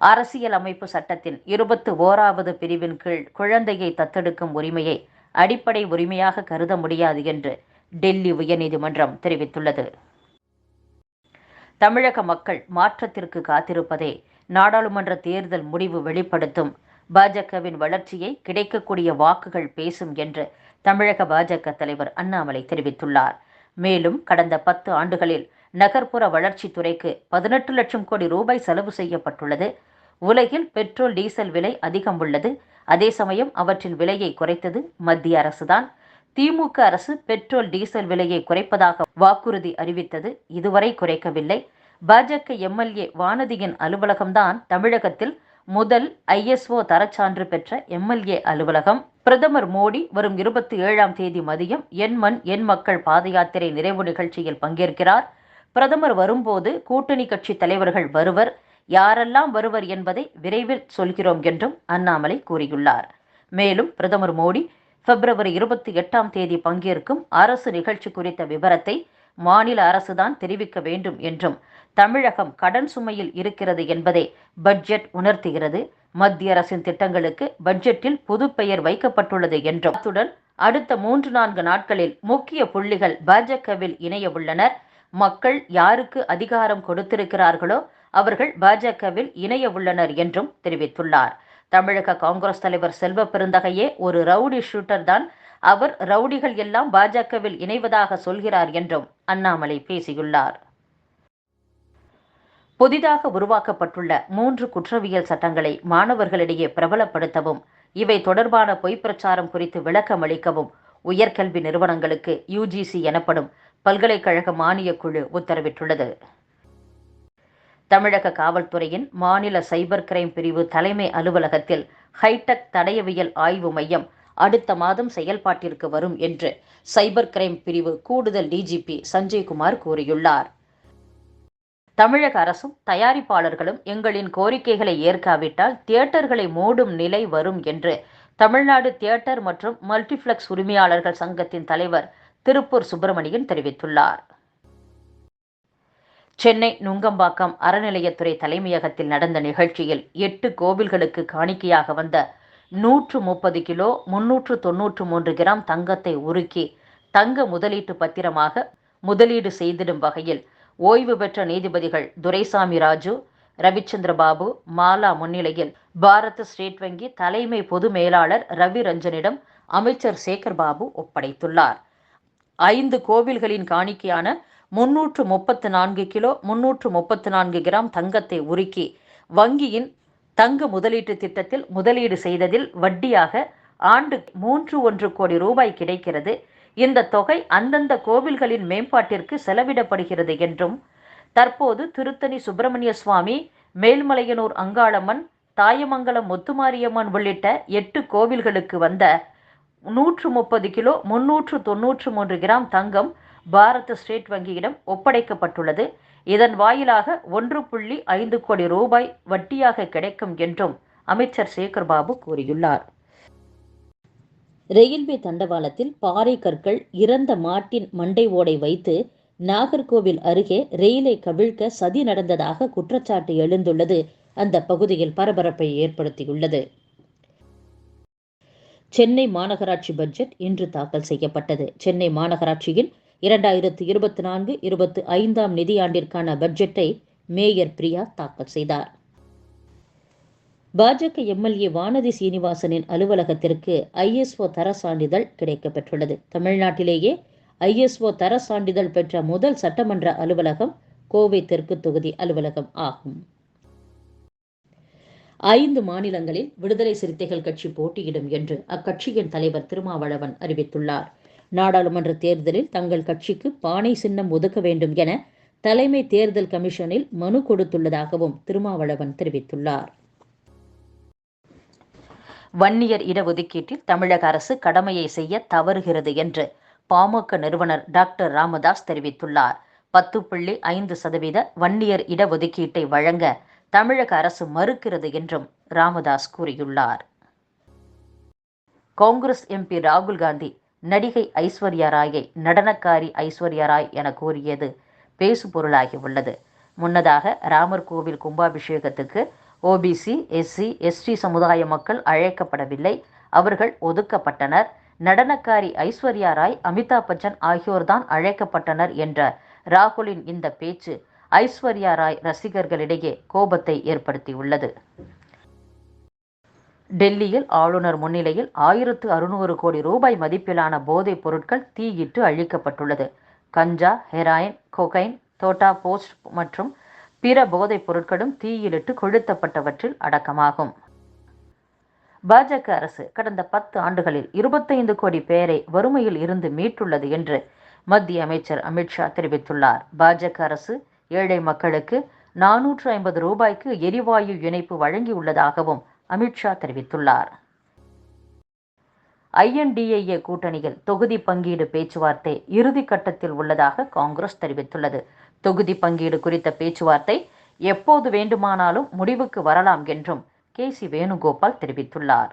அரசியல் அமைப்பு சட்டத்தின் இருபத்து ஓராவது பிரிவின் கீழ் குழந்தையை தத்தெடுக்கும் உரிமையை அடிப்படை உரிமையாக கருத முடியாது என்று டெல்லி உயர்நீதிமன்றம் தெரிவித்துள்ளது. தமிழக மக்கள் மாற்றத்திற்கு காத்திருப்பதே நாடாளுமன்ற தேர்தல் முடிவு வெளிப்படுத்தும் பாஜகவின் வளர்ச்சியை கிடைக்கக்கூடிய வாக்குகள் பேசும் என்று தமிழக பாஜக தலைவர் அண்ணாமலை தெரிவித்துள்ளார். மேலும் கடந்த பத்து ஆண்டுகளில் நகர்ப்புற வளர்ச்சித்துறைக்கு பதினெட்டு லட்சம் கோடி ரூபாய் செலவு செய்யப்பட்டுள்ளது. உலகில் பெட்ரோல் டீசல் விலை அதிகம் உள்ளது. அதே சமயம் அவற்றின் விலையை குறைத்தது மத்திய அரசுதான். திமுக அரசு பெட்ரோல் டீசல் விலையை குறைப்பதாக வாக்குறுதி அறிவித்தது. இதுவரை குறைக்கவில்லை. பாஜக எம்எல்ஏ வானதியின் அலுவலகம்தான் தமிழகத்தில் முதல் ஐஎஸ்ஓ தரச்சான்று பெற்ற எம்எல்ஏ அலுவலகம். பிரதமர் மோடி வரும் இருபத்தி ஏழாம் தேதி மதியம் என் மண் என் மக்கள் பாத யாத்திரை நிறைவு நிகழ்ச்சியில் பங்கேற்கிறார். பிரதமர் வரும்போது கூட்டணி கட்சி தலைவர்கள் வருவர். யாரெல்லாம் வருவர் என்பதை விரைவில் சொல்கிறோம் என்றும் அண்ணாமலை கூறியுள்ளார். மேலும் பிரதமர் மோடி பிப்ரவரி இருபத்தி எட்டாம் தேதி பங்கேற்கும் அரசு நிகழ்ச்சி குறித்த விவரத்தை மாநில அரசுதான் தெரிவிக்க வேண்டும் என்றும் தமிழகம் கடன் சுமையில் இருக்கிறது என்பதை பட்ஜெட் உணர்த்துகிறது. மத்திய அரசின் திட்டங்களுக்கு பட்ஜெட்டில் புது பெயர் வைக்கப்பட்டுள்ளது என்றும் அத்துடன் அடுத்த மூன்று நான்கு நாட்களில் முக்கிய புள்ளிகள் பாஜகவில் இணைய உள்ளனர். மக்கள் யாருக்கு அதிகாரம் கொடுத்திருக்கிறார்களோ அவர்கள் பாஜகவில் இணைய உள்ளனர் என்றும் தெரிவித்துள்ளார். தமிழக காங்கிரஸ் தலைவர் செல்வ பெருந்தகையே ஒரு ரவுடி ஷூட்டர் தான். அவர் ரவுடிகள் எல்லாம் பாஜகவில் இணைவதாக சொல்கிறார் என்றும் அண்ணாமலை பேசியுள்ளார். புதிதாக உருவாக்கப்பட்டுள்ள மூன்று குற்றவியல் சட்டங்களை மாணவர்களிடையே பிரபலப்படுத்தவும் இவை தொடர்பான பொய்ப் பிரச்சாரம் குறித்து விளக்கம் அளிக்கவும் உயர்கல்வி நிறுவனங்களுக்கு யுஜிசி எனப்படும் பல்கலைக்கழக மானியக் குழு உத்தரவிட்டுள்ளது. தமிழக காவல்துறையின் மாநில சைபர் கிரைம் பிரிவு தலைமை அலுவலகத்தில் ஹைடெக் தடயவியல் ஆய்வு மையம் அடுத்த மாதம் செயல்பாட்டிற்கு வரும் என்று சைபர் கிரைம் பிரிவு கூடுதல் டிஜிபி சஞ்சய்குமார் கூறியுள்ளார். தமிழக அரசும் தயாரிப்பாளர்களும் எங்களின் கோரிக்கைகளை ஏற்காவிட்டால் தியேட்டர்களை மூடும் நிலை வரும் என்று தமிழ்நாடு தியேட்டர் மற்றும் மல்டிப்ளெக்ஸ் உரிமையாளர்கள் சங்கத்தின் தலைவர் திருப்பூர் சுப்பிரமணியன் தெரிவித்துள்ளார். சென்னை நுங்கம்பாக்கம் அறநிலையத்துறை தலைமையகத்தில் நடந்த நிகழ்ச்சியில் எட்டு கோவில்களுக்கு காணிக்கையாக வந்த நூற்று முப்பது கிலோ முன்னூற்று தொன்னூற்று மூன்று கிராம் தங்கத்தை உருக்கி தங்க முதலீட்டு பத்திரமாக முதலீடு செய்திடும் வகையில் ஓய்வு பெற்ற நீதிபதிகள் துரைசாமி ராஜு ரவிச்சந்திர பாபு மாலா முன்னிலையில் பாரத ஸ்டேட் வங்கி தலைமை பொது மேலாளர் ரவி ரஞ்சனிடம் அமைச்சர் சேகர் பாபு ஒப்படைத்துள்ளார். ஐந்து கோவில்களின் காணிக்கையான முன்னூற்று முப்பத்து நான்கு கிலோ முன்னூற்று முப்பத்து நான்கு கிராம் தங்கத்தை உருக்கி வங்கியின் தங்க முதலீட்டு திட்டத்தில் முதலீடு செய்ததில் வட்டியாக ஆண்டு மூன்று ஒன்று கோடி ரூபாய் கிடைக்கிறது. இந்த தொகை அந்தந்த கோவில்களின் மேம்பாட்டிற்கு செலவிடப்படுகிறது என்றும் தற்போது திருத்தணி சுப்பிரமணிய சுவாமி மேல்மலையனூர் அங்காளம்மன் தாயமங்கலம் முத்துமாரியம்மன் உள்ளிட்ட எட்டு கோவில்களுக்கு வந்த நூற்று முப்பது கிலோ முன்னூற்று தொன்னூற்று மூன்று கிராம் தங்கம் பாரத ஸ்டேட் வங்கியிடம் ஒப்படைக்கப்பட்டுள்ளது. இதன் வாயிலாக ஒன்று புள்ளி ஐந்து கோடி ரூபாய் வட்டியாக கிடைக்கும் என்றும் அமைச்சர் சேகர்பாபு கூறியுள்ளார். ரயில்வே தண்டவாளத்தில் பாறை கற்கள் இறந்த மாட்டின் மண்டை ஓடை வைத்து நாகர்கோவில் அருகே ரயிலை கவிழ்க்க சதி நடந்ததாக குற்றச்சாட்டு எழுந்துள்ளது. அந்த பகுதியில் பரபரப்பை ஏற்படுத்தியுள்ளது. சென்னை மாநகராட்சி பட்ஜெட் இன்று தாக்கல் செய்யப்பட்டது. சென்னை மாநகராட்சியின் இரண்டாயிரத்து இருபத்தி நான்கு இருபத்தி ஐந்தாம் நிதியாண்டிற்கான பட்ஜெட்டை மேயர் பிரியா தாக்கல் செய்தார். பாஜக எம்எல்ஏ வானதி சீனிவாசனின் அலுவலகத்திற்கு ஐஎஸ்ஓ தர சான்றிதழ் கிடைக்கப்பெற்றுள்ளது. தமிழ்நாட்டிலேயே ஐஎஸ்ஓ தர சான்றிதழ் பெற்ற முதல் சட்டமன்ற அலுவலகம் கோவை தெற்கு தொகுதி அலுவலகம் ஆகும். ஐந்து மாநிலங்களில் விடுதலை சிறுத்தைகள் கட்சி போட்டியிடும் என்று அக்கட்சியின் தலைவர் திருமாவளவன் அறிவித்துள்ளார். நாடாளுமன்ற தேர்தலில் தங்கள் கட்சிக்கு பானை சின்னம் ஒதுக்க வேண்டும் என தலைமை தேர்தல் கமிஷனில் மனு கொடுத்துள்ளதாகவும் திருமாவளவன் தெரிவித்துள்ளார். வன்னியர் இடஒதுக்கீட்டில் தமிழக அரசு கடமையை செய்ய தவறுகிறது என்று பாமக நிறுவனர் டாக்டர் ராமதாஸ் தெரிவித்துள்ளார். பத்து புள்ளி ஐந்து சதவீத வன்னியர் இடஒதுக்கீட்டை வழங்க தமிழக அரசு மறுக்கிறது என்றும் ராமதாஸ் கூறியுள்ளார். காங்கிரஸ் எம்பி ராகுல் காந்தி நடிகை ஐஸ்வர்யா ராயை நடனக்காரி ஐஸ்வர்யா ராய் என கூறியது பேசுபொருளாகி உள்ளது முன்னதாக ராமர் கோவில் கும்பாபிஷேகத்துக்கு ஓபிசி எஸ்சி எஸ்டி சமுதாய மக்கள் அழைக்கப்படவில்லை. அவர்கள் ஒதுக்கப்பட்டனர். நடனக்காரி ஐஸ்வர்யா ராய் அமிதாப் பச்சன் ஆகியோர்தான் அழைக்கப்பட்டனர் என்ற ராகுலின் இந்த பேச்சு ஐஸ்வர்யா ராய் ரசிகர்களிடையே கோபத்தை ஏற்படுத்தியுள்ளது. டெல்லியில் ஆளுநர் முன்னிலையில் ஆயிரத்து அறுநூறு கோடி ரூபாய் மதிப்பிலான போதைப் பொருட்கள் தீயிட்டு அழிக்கப்பட்டுள்ளது. கஞ்சா ஹெராயின் கொகைன் தோட்டா போஸ்ட் மற்றும் பிற போதைப் பொருட்களும் தீயிலிட்டு கொளுத்தப்பட்டவற்றில் அடக்கமாகும். பாஜக அரசு கடந்த பத்து ஆண்டுகளில் இருபத்தைந்து கோடி பேரை வறுமையில் இருந்து மீட்டுள்ளது என்று மத்திய அமைச்சர் அமித்ஷா தெரிவித்துள்ளார். பாஜக அரசு ஏழை மக்களுக்கு நானூற்று ஐம்பது ரூபாய்க்கு எரிவாயு இணைப்பு வழங்கியுள்ளதாகவும் அமித்ஷா தெரிவித்துள்ளார். ஐஎன்டிஏஏ கூட்டணியில் தொகுதி பங்கீடு பேச்சுவார்த்தை இறுதி கட்டத்தில் உள்ளதாக காங்கிரஸ் தெரிவித்துள்ளது. தொகுதி பங்கீடு குறித்த பேச்சுவார்த்தை எப்போது வேண்டுமானாலும் முடிவுக்கு வரலாம் என்றும் கே சி வேணுகோபால் தெரிவித்துள்ளார்.